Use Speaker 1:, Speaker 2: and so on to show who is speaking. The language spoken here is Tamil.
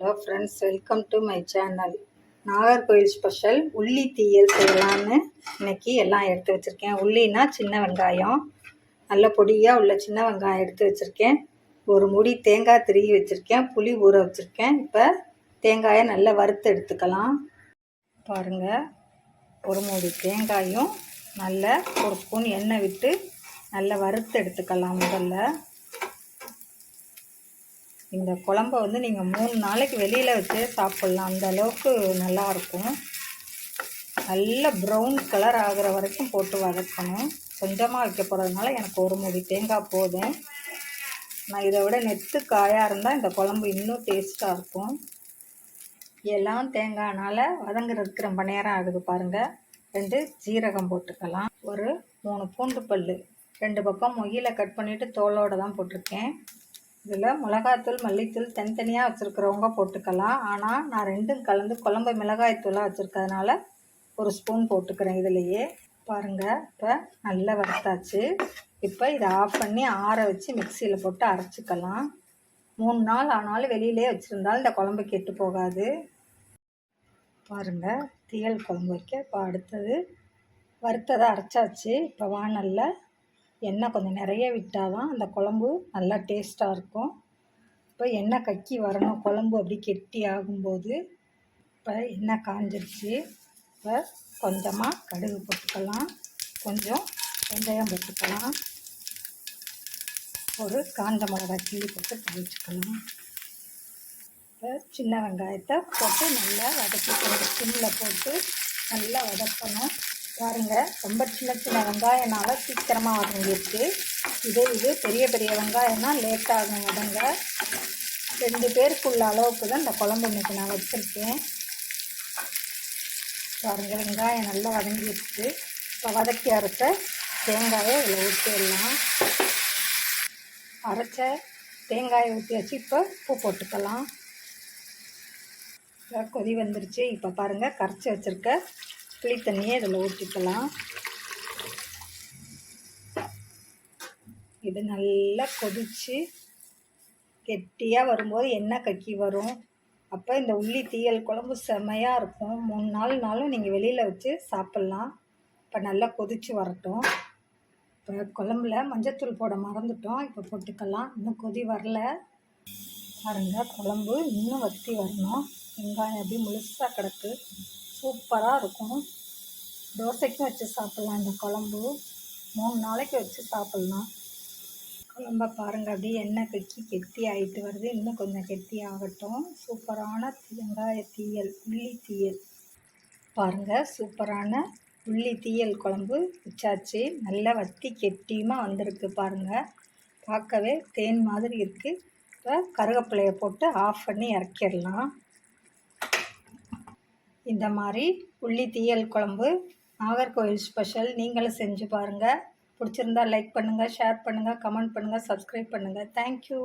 Speaker 1: Hello friends welcome to my channel Nagercoil special உள்ளி தீயல் செய்யலான்னு இன்னைக்கு எல்லாம் எடுத்து வச்சுருக்கேன். உள்ளினா சின்ன வெங்காயம் நல்ல பொடியாக உள்ள சின்ன வெங்காயம் எடுத்து வச்சுருக்கேன். ஒரு முடி தேங்காய் திருகி வச்சுருக்கேன். புளி ஊற வச்சுருக்கேன். இப்போ தேங்காயை நல்லா வறுத்து எடுத்துக்கலாம். பாருங்கள் ஒரு மூடி தேங்காயும் நல்ல ஒரு ஸ்பூன் எண்ணெய் விட்டு நல்லா வறுத்து எடுத்துக்கலாம் முதல்ல. இந்த குழம்ப வந்து நீங்கள் மூணு நாளைக்கு வெளியில் வச்சே சாப்பிட்லாம். அந்த அளவுக்கு நல்லாயிருக்கும் நல்ல ப்ரௌன் கலர் ஆகிற வரைக்கும் போட்டு வதக்கணும். கொஞ்சமாக வைக்க போகிறதுனால எனக்கு ஒரு மூடி தேங்காய் போதும். நான் இதை விட நெத்து காயாக இருந்தால் இந்த குழம்பு இன்னும் டேஸ்ட்டாக இருக்கும். எல்லாம் தேங்காய்னால் வதங்குறதுக்கு ரொம்ப நேரம் ஆகுது பாருங்கள் ரெண்டு ஜீரகம் போட்டுக்கலாம். ஒரு மூணு பூண்டு பல் ரெண்டு பக்கம் மொயில கட் பண்ணிவிட்டு தோலோடு தான் போட்டிருக்கேன். இதில் மிளகாத்தூள் மல்லித்தூள் தனித்தனியாக வச்சுருக்கிறவங்க போட்டுக்கலாம். ஆனால் நான் ரெண்டும் கலந்து குழம்பு மிளகாய்த்தூளாக வச்சுருக்கிறதுனால ஒரு ஸ்பூன் போட்டுக்கிறேன் இதுலேயே. பாருங்கள் இப்போ நல்லா வறுத்தாச்சு. இப்போ இதை ஆஃப் பண்ணி ஆற வச்சு மிக்சியில் போட்டு அரைச்சிக்கலாம். மூணு நாள் ஆனாலும் வெளியிலே வச்சுருந்தாலும் இந்த குழம்பு கெட்டு போகாது. பாருங்கள் தீயல் குழம்பு வைக்க. இப்போ அடுத்தது வறுத்ததை அரைச்சாச்சு. இப்போ வானலில் எண்ணெய் கொஞ்சம் நிறைய விட்டால் தான் அந்த குழம்பு நல்லா டேஸ்ட்டாக இருக்கும். இப்போ எண்ணெய் கக்கி வரணும். குழம்பு அப்படி கெட்டி ஆகும்போது இப்போ எண்ணெய் காஞ்சிருச்சு. இப்போ கொஞ்சமாக கடுகு போட்டுக்கலாம். கொஞ்சம் வெந்தயம் போட்டுக்கலாம். ஒரு காஞ்ச மிளகாய் கிள்ளி போட்டு கழிச்சுக்கலாம் இப்போ சின்ன வெங்காயத்தை போட்டு நல்லா வதக்கி சிம்மில் போட்டு நல்லா வதக்கணும். பாருங்க ரொம்ப சின்ன சின்ன வெங்காயம்னால சீக்கிரமாக வதங்கிருக்கு இதே இது பெரிய பெரிய வெங்காயம்னா லேட்டாகும் வதங்க ரெண்டு பேருக்குள்ள அளவுக்கு தான் இந்த குழம்பு இன்னைக்கு நான் வச்சுருக்கேன். பாருங்க வெங்காயம் நல்லா வதங்கிடுச்சு. இப்போ வதக்கி அரைச்ச தேங்காயை இதில் ஊற்றிடலாம். அரைச்ச தேங்காயை ஊற்றி வச்சு இப்போ உப்பு போட்டுக்கலாம். கொதி வந்துருச்சு. இப்போ பாருங்கள் கரைச்சி வச்சுருக்க புளி தண்ணியை இதில் ஊற்றிக்கலாம். இது நல்லா கொதித்து கெட்டியாக வரும்போது எண்ணெய் கக்கி வரும். அப்போ இந்த உள்ளி தீயல் குழம்பு செமையாக இருக்கும். மூணு நாலு நாளும் நீங்கள் வெளியில் வச்சு சாப்பிட்லாம். இப்போ நல்லா கொதித்து வரட்டும். இப்போ குழம்புல மஞ்சத்தூள் போட மறந்துட்டோம். இப்போ போட்டுக்கலாம். இன்னும் கொதி வரல. பாருங்கள் குழம்பு இன்னும் வற்றி வரணும். வெங்காயம் அப்படி முழுசாக கிடக்கு. சூப்பராக இருக்கும். தோசைக்கும் வச்சு சாப்பிட்லாம். இந்த குழம்பு மூணு நாளைக்கு வச்சு சாப்பிட்லாம். குழம்ப பாருங்கள் அப்படியே எண்ணெய் கக்கி கெட்டி ஆகிட்டு வருது. இன்னும் கொஞ்சம் கெட்டி ஆகட்டும். சூப்பரான வெங்காய தீயல் உள்ளி தீயல். பாருங்கள் சூப்பரான உள்ளி தீயல் குழம்பு வச்சாச்சு. நல்லா வத்தி கெட்டியுமாக வந்திருக்கு பாருங்கள் பார்க்கவே தேன் மாதிரி இருக்குது இப்போ கருவேப்பிலையை போட்டு ஆஃப் பண்ணி இறக்கிடலாம். இந்த மாதிரி உள்ளி தீயல் குழம்பு நாகர்கோவில் ஸ்பெஷல் நீங்களும் செஞ்சு பாருங்கள் பிடிச்சிருந்தா லைக் பண்ணுங்கள் ஷேர் பண்ணுங்கள் கமெண்ட் பண்ணுங்கள் சப்ஸ்கிரைப் பண்ணுங்கள் தேங்க்யூ